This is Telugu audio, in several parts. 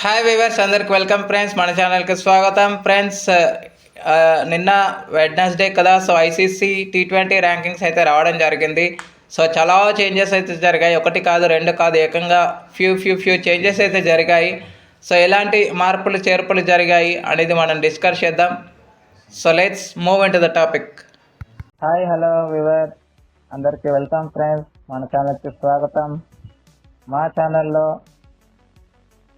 హాయ్ వివర్స్ అందరికి వెల్కమ్ ఫ్రెండ్స్ మన ఛానల్కి స్వాగతం. ఫ్రెండ్స్ uh, uh, నిన్న వెడ్నెస్డే కదా so ICC T twenty rankings అయితే రావడం జరిగింది. సో చాలా చేంజెస్ అయితే జరిగాయి. ఒకటి కాదు రెండు కాదు ఏకంగా ఫ్యూ ఫ్యూ ఫ్యూ చేంజెస్ అయితే జరిగాయి. సో ఎలాంటి మార్పులు చేర్పులు జరిగాయి అనేది మనం డిస్కస్ చేద్దాం. So let's move into the topic hi hello viewer అందరికీ వెల్కమ్ ఫ్రెండ్స్ మన ఛానల్కి స్వాగతం. మా ఛానల్లో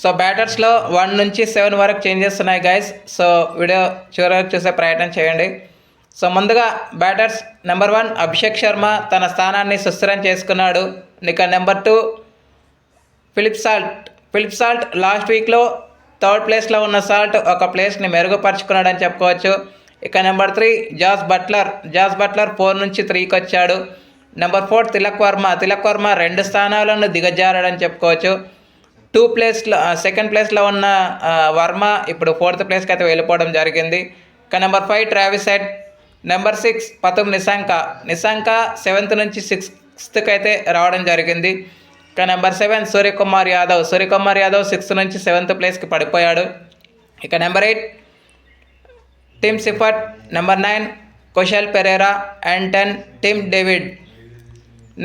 సో బ్యాటర్స్లో వన్ నుంచి సెవెన్ వరకు చేంజెస్ ఉన్నాయి గైస్ సో వీడియో చివరికి చూసే ప్రయత్నం చేయండి. సో ముందుగా batters number one Abhishek Sharma తన స్థానాన్ని సుస్థిరం చేసుకున్నాడు. ఇక number two Philip Salt. Philip Salt last వీక్లో థర్డ్ ప్లేస్లో ఉన్న సాల్ట్ ఒక ప్లేస్ని మెరుగుపరుచుకున్నాడని చెప్పుకోవచ్చు. ఇక number three Jos Buttler. Jos Buttler four నుంచి త్రీకి వచ్చాడు. Number four Tilak Varma. Tilak Varma రెండు స్థానాలను దిగజారాడని చెప్పుకోవచ్చు. టూ ప్లేస్లో సెకండ్ ప్లేస్లో ఉన్న వర్మ ఇప్పుడు ఫోర్త్ ప్లేస్కి అయితే వెళ్ళిపోవడం జరిగింది. ఇక number five Travis Head. Number six Pathum Nissanka. Nissanka seventh నుంచి సిక్స్త్కి అయితే రావడం జరిగింది. ఇక number seven Suryakumar Yadav. Suryakumar Yadav sixth నుంచి సెవెంత్ ప్లేస్కి పడిపోయాడు. ఇక number eight Tim Seifert number nine Kusal Perera and ten Tim David.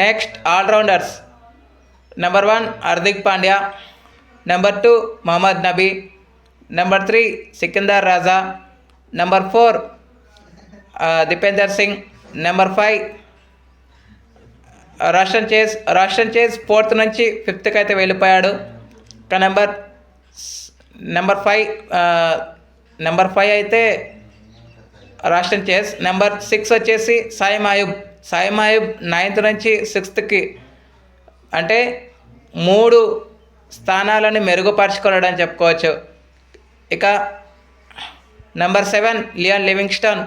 Next allrounders. Number one Hardik Pandya. Number two Mohammad Nabi number three Sikandar Raza number four Dipendra Singh number five రాష్ట్రం చేజ్ రాష్ట్రం చేజ్ ఫోర్త్ నుంచి ఫిఫ్త్కి అయితే వెళ్ళిపోయాడు. ఇక number number five number five అయితే రాష్ట్రం చేస్ నెంబర్ సిక్స్ వచ్చేసి సాయి మాయూబ్ సాయి మాయూబ్ నైన్త్ నుంచి సిక్స్త్కి అంటే మూడు స్థానాలను మెరుగుపరచుకోవడం చెప్పుకోవచ్చు. ఇక number seven Liam Livingstone.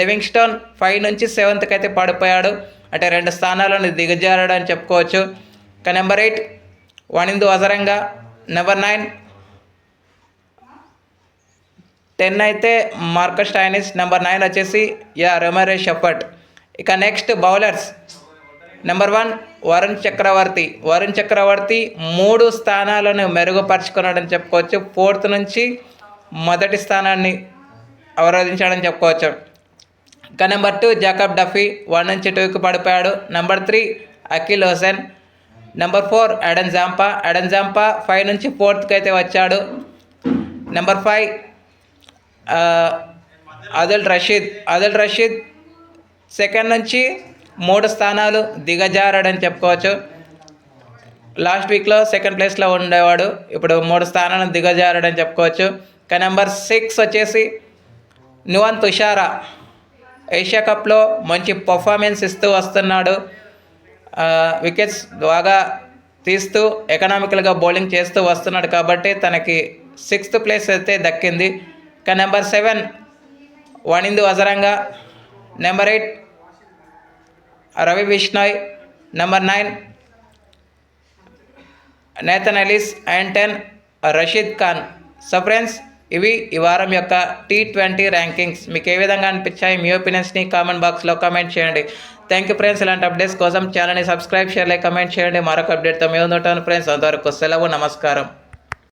Livingstone five నుంచి సెవెంత్కి అయితే పడిపోయాడు. అంటే రెండు స్థానాలను దిగజారాడు అని చెప్పుకోవచ్చు. ఇక number eight Wanindu Hasaranga number nine ten అయితే మార్కస్ టైనిస్ నెంబర్ నైన్ వచ్చేసి యా రెమరే షఫర్ట్ ఇక next bowlers number one Varun Chakravarthy Varun Chakravarthy మూడు స్థానాలను మెరుగుపరుచుకున్నాడని చెప్పుకోవచ్చు. ఫోర్త్ నుంచి మొదటి స్థానాన్ని అవరోధించాడని చెప్పుకోవచ్చు. ఇక number two Jacob Duffy one నుంచి టూకి పడిపోయాడు. Number three Akeal Hosein number four Adam Zampa Adam Zampa five నుంచి ఫోర్త్కి అయితే వచ్చాడు. Number five Adil Rashid Adil Rashid second నుంచి మూడు స్థానాలు దిగజారాడని చెప్పుకోవచ్చు. లాస్ట్ వీక్లో సెకండ్ ప్లేస్లో ఉండేవాడు. ఇప్పుడు మూడు స్థానాలను దిగజారాడని చెప్పుకోవచ్చు. కానీ నెంబర్ సిక్స్ వచ్చేసి నువన్ తుషారా ఏషియా కప్లో మంచి పర్ఫార్మెన్స్ ఇస్తూ వస్తున్నాడు. వికెట్స్ బాగా తీస్తూ ఎకనామికల్గా బౌలింగ్ చేస్తూ వస్తున్నాడు కాబట్టి తనకి సిక్స్త్ ప్లేస్ అయితే దక్కింది. ఇక number seven Wanindu Hasaranga. Number eight Ravi Bishnoi number nine Nathan Ellis and ten Rashid Khan so friends ఇవి ఈ వారం యొక్క టీ ట్వంటీ ర్యాంకింగ్స్ మీకు ఏ విధంగా అనిపించాయి? మీ ఒపీనియన్స్ని కామెంట్ బాక్స్లో కామెంట్ చేయండి. థ్యాంక్ యూ ఫ్రెండ్స్ ఇలాంటి అప్డేట్స్ కోసం ఛానల్ని సబ్స్క్రైబ్ చేయాలి కమెంట్ చేయండి. మరొక అప్డేట్తో మేము ఉంటాను ఫ్రెండ్స్ అంతవరకు సెలవు నమస్కారం.